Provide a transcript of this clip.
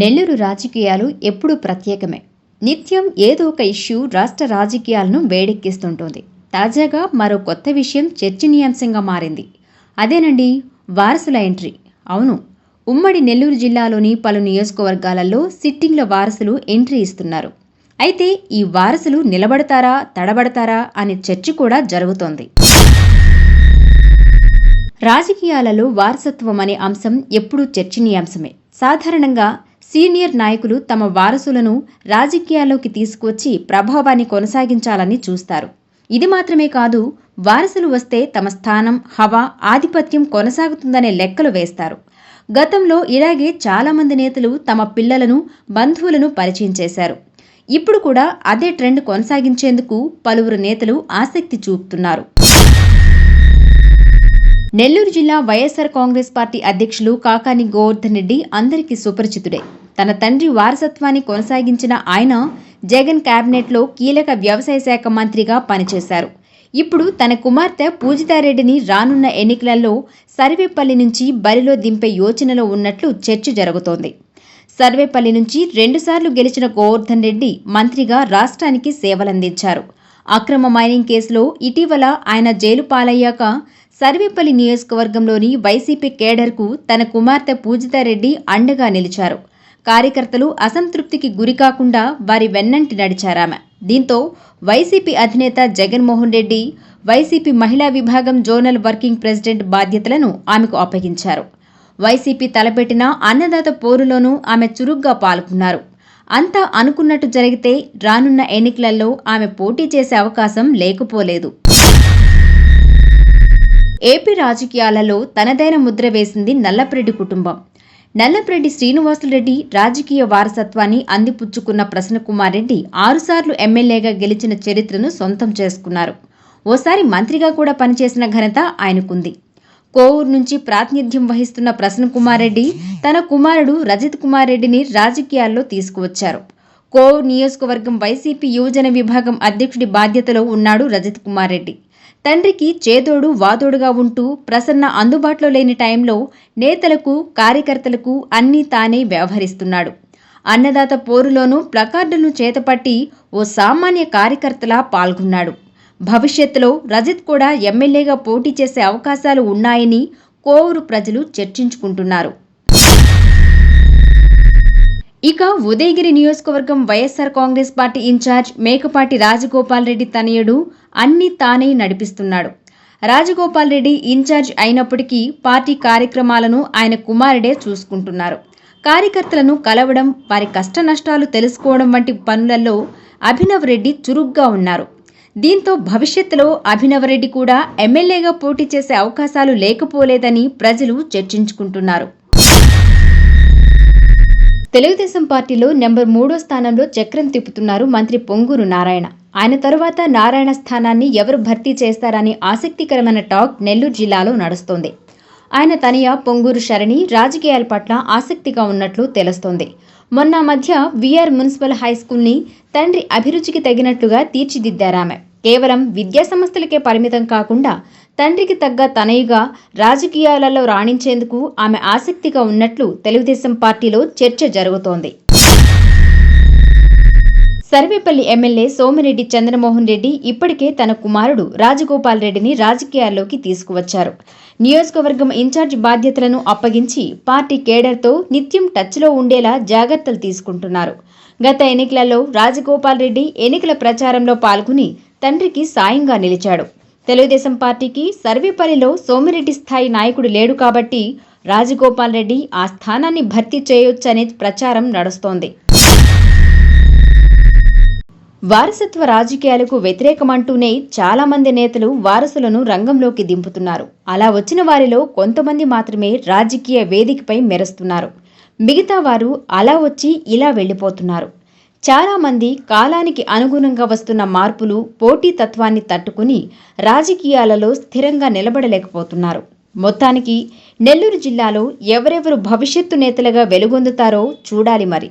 నెల్లూరు రాజకీయాలు ఎప్పుడూ ప్రత్యేకమే. నిత్యం ఏదో ఒక ఇష్యూ రాష్ట్ర రాజకీయాలను వేడెక్కిస్తుంటుంది. తాజాగా మరో కొత్త విషయం చర్చనీయాంశంగా మారింది. అదేనండి వారసుల ఎంట్రీ. అవును ఉమ్మడి నెల్లూరు జిల్లాలోని పలు నియోజకవర్గాలలో సిట్టింగ్ల వారసులు ఎంట్రీ ఇస్తున్నారు. అయితే ఈ వారసులు నిలబడతారా తడబడతారా అనే చర్చ కూడా జరుగుతోంది. రాజకీయాలలో వారసత్వం అనే అంశం ఎప్పుడూ చర్చనీయాంశమే. సాధారణంగా సీనియర్ నాయకులు తమ వారసులను రాజకీయాల్లోకి తీసుకువచ్చి ప్రభావాన్ని కొనసాగించాలని చూస్తారు. ఇది మాత్రమే కాదు వారసులు వస్తే తమ స్థానం హవా ఆధిపత్యం కొనసాగుతుందనే లెక్కలు వేస్తారు. గతంలో ఇలాగే చాలామంది నేతలు తమ పిల్లలను బంధువులను పరిచయం చేశారు. ఇప్పుడు కూడా అదే ట్రెండ్ కొనసాగించేందుకు పలువురు నేతలు ఆసక్తి చూపుతున్నారు. నెల్లూరు జిల్లా వైఎస్ఆర్ కాంగ్రెస్ పార్టీ అధ్యక్షులు కాకాని గోవర్ధన్ రెడ్డి అందరికీ సుపరిచితుడే. తన తండ్రి వారసత్వాన్ని కొనసాగించిన ఆయన జగన్ క్యాబినెట్లో కీలక వ్యవసాయ శాఖ మంత్రిగా పనిచేశారు. ఇప్పుడు తన కుమార్తె పూజితారెడ్డిని రానున్న ఎన్నికలలో సర్వేపల్లి నుంచి బరిలో దింపే యోచనలో ఉన్నట్లు చర్చ జరుగుతోంది. సర్వేపల్లి నుంచి రెండుసార్లు గెలిచిన గోవర్ధన్ రెడ్డి మంత్రిగా రాష్ట్రానికి సేవలందించారు. అక్రమ మైనింగ్ కేసులో ఇటీవల ఆయన జైలు పాలయ్యాక సర్వేపల్లి నియోజకవర్గంలోని వైసీపీ కేడర్కు తన కుమార్తె పూజితారెడ్డి అండగా నిలిచారు. కార్యకర్తలు అసంతృప్తికి గురికాకుండా వారి వెన్నంటి నడిచారామె. దీంతో వైసీపీ అధినేత జగన్మోహన్ రెడ్డి వైసీపీ మహిళా విభాగం జోనల్ వర్కింగ్ ప్రెసిడెంట్ బాధ్యతలను ఆమెకు అప్పగించారు. వైసీపీ తలపెట్టిన అన్నదాత పోరులోనూ ఆమె చురుగ్గా పాల్గొన్నారు. అంతా అనుకున్నట్టు జరిగితే రానున్న ఎన్నికలలో ఆమె పోటీ చేసే అవకాశం లేకపోలేదు. ఏపీ రాజకీయాలలో తనదైన ముద్ర వేసింది నల్లప్రెడ్డి కుటుంబం. నల్లప్రెడ్డి శ్రీనివాసులరెడ్డి రాజకీయ వారసత్వాన్ని అందిపుచ్చుకున్న ప్రసన్నకుమార్ రెడ్డి ఆరుసార్లు ఎమ్మెల్యేగా గెలిచిన చరిత్రను సొంతం చేసుకున్నారు. ఓసారి మంత్రిగా కూడా పనిచేసిన ఘనత ఆయనకుంది. కోవూరు నుంచి ప్రాతినిధ్యం వహిస్తున్న ప్రసన్నకుమార్ రెడ్డి తన కుమారుడు రజిత్ కుమార్ రెడ్డిని రాజకీయాల్లో తీసుకువచ్చారు. కోవూరు నియోజకవర్గం వైసీపీ యువజన విభాగం అధ్యక్షుడి బాధ్యతలో ఉన్నాడు రజిత్ కుమార్ రెడ్డి తండ్రికి చేదోడు వాదోడుగా ఉంటూ ప్రసన్న అందుబాటులో లేని టైంలో నేతలకు కార్యకర్తలకు అన్నీ తానే వ్యవహరిస్తున్నాడు. అన్నదాత పోరులోనూ ప్లకార్డులను చేతపట్టి ఓ సామాన్య కార్యకర్తలా పాల్గొన్నాడు. భవిష్యత్తులో రజిత్ కూడా ఎమ్మెల్యేగా పోటీ చేసే అవకాశాలు ఉన్నాయని కోవూరు ప్రజలు చర్చించుకుంటున్నారు. ఇక ఉదయగిరి నియోజకవర్గం YSR Congress party incharge Mekapati Rajagopal Reddy తనయుడు అన్ని తానే నడిపిస్తున్నాడు. రాజగోపాల్ రెడ్డి ఇన్ఛార్జ్ అయినప్పటికీ పార్టీ కార్యక్రమాలను ఆయన కుమారుడే చూసుకుంటున్నారు. కార్యకర్తలను కలవడం వారి కష్ట నష్టాలు తెలుసుకోవడం వంటి పనులలో అభినవ్ రెడ్డి చురుగ్గా ఉన్నారు. దీంతో భవిష్యత్తులో అభినవ్ రెడ్డి కూడా ఎమ్మెల్యేగా పోటీ చేసే అవకాశాలు లేకపోలేదని ప్రజలు చర్చించుకుంటున్నారు. తెలుగుదేశం పార్టీలో నెంబర్ మూడో స్థానంలో చక్రం తిప్పుతున్నారు మంత్రి పొంగూరు నారాయణ. ఆయన తరువాత నారాయణ స్థానాన్ని ఎవరు భర్తీ చేస్తారని ఆసక్తికరమైన టాక్ నెల్లూరు జిల్లాలో నడుస్తోంది. ఆయన తనయ పొంగూరు శరణి రాజకీయాల పట్ల ఆసక్తిగా ఉన్నట్లు తెలుస్తోంది. మొన్న మధ్య విఆర్ మున్సిపల్ హై స్కూల్ని తండ్రి అభిరుచికి తగినట్లుగా తీర్చిదిద్దారామె కేవలం విద్యా సంస్థలకే పరిమితం కాకుండా తండ్రికి తగ్గ తనయుగా రాజకీయాలలో రాణించేందుకు ఆమె ఆసక్తిగా ఉన్నట్లు తెలుగుదేశం పార్టీలో చర్చ జరుగుతోంది. సర్వేపల్లి ఎమ్మెల్యే సోమిరెడ్డి చంద్రమోహన్ రెడ్డి ఇప్పటికే తన కుమారుడు రాజగోపాల్ రెడ్డిని రాజకీయాల్లోకి తీసుకువచ్చారు. నియోజకవర్గం ఇన్ఛార్జ్ బాధ్యతలను అప్పగించి పార్టీ కేడర్తో నిత్యం టచ్లో ఉండేలా జాగ్రత్తలు తీసుకుంటున్నారు. గత ఎన్నికలలో రాజగోపాల్ రెడ్డి ఎన్నికల ప్రచారంలో పాల్గొని తండ్రికి సాయంగా నిలిచాడు. తెలుగుదేశం పార్టీకి సర్వేపల్లిలో సోమిరెడ్డి స్థాయి నాయకుడు లేడు కాబట్టి రాజగోపాల్ రెడ్డి ఆ స్థానాన్ని భర్తీ చేయొచ్చనే ప్రచారం నడుస్తోంది. వారసత్వ రాజకీయాలకు వ్యతిరేకమంటూనే చాలామంది నేతలు వారసులను రంగంలోకి దింపుతున్నారు. అలా వచ్చిన వారిలో కొంతమంది మాత్రమే రాజకీయ వేదికపై మెరుస్తున్నారు. మిగతా వారు అలా వచ్చి ఇలా వెళ్ళిపోతున్నారు. చాలామంది కాలానికి అనుగుణంగా వస్తున్న మార్పులు పోటీ తత్వాన్ని తట్టుకుని రాజకీయాలలో స్థిరంగా నిలబడలేకపోతున్నారు. మొత్తానికి నెల్లూరు జిల్లాలో ఎవరెవరు భవిష్యత్తు నేతలుగా వెలుగొందుతారో చూడాలి మరి.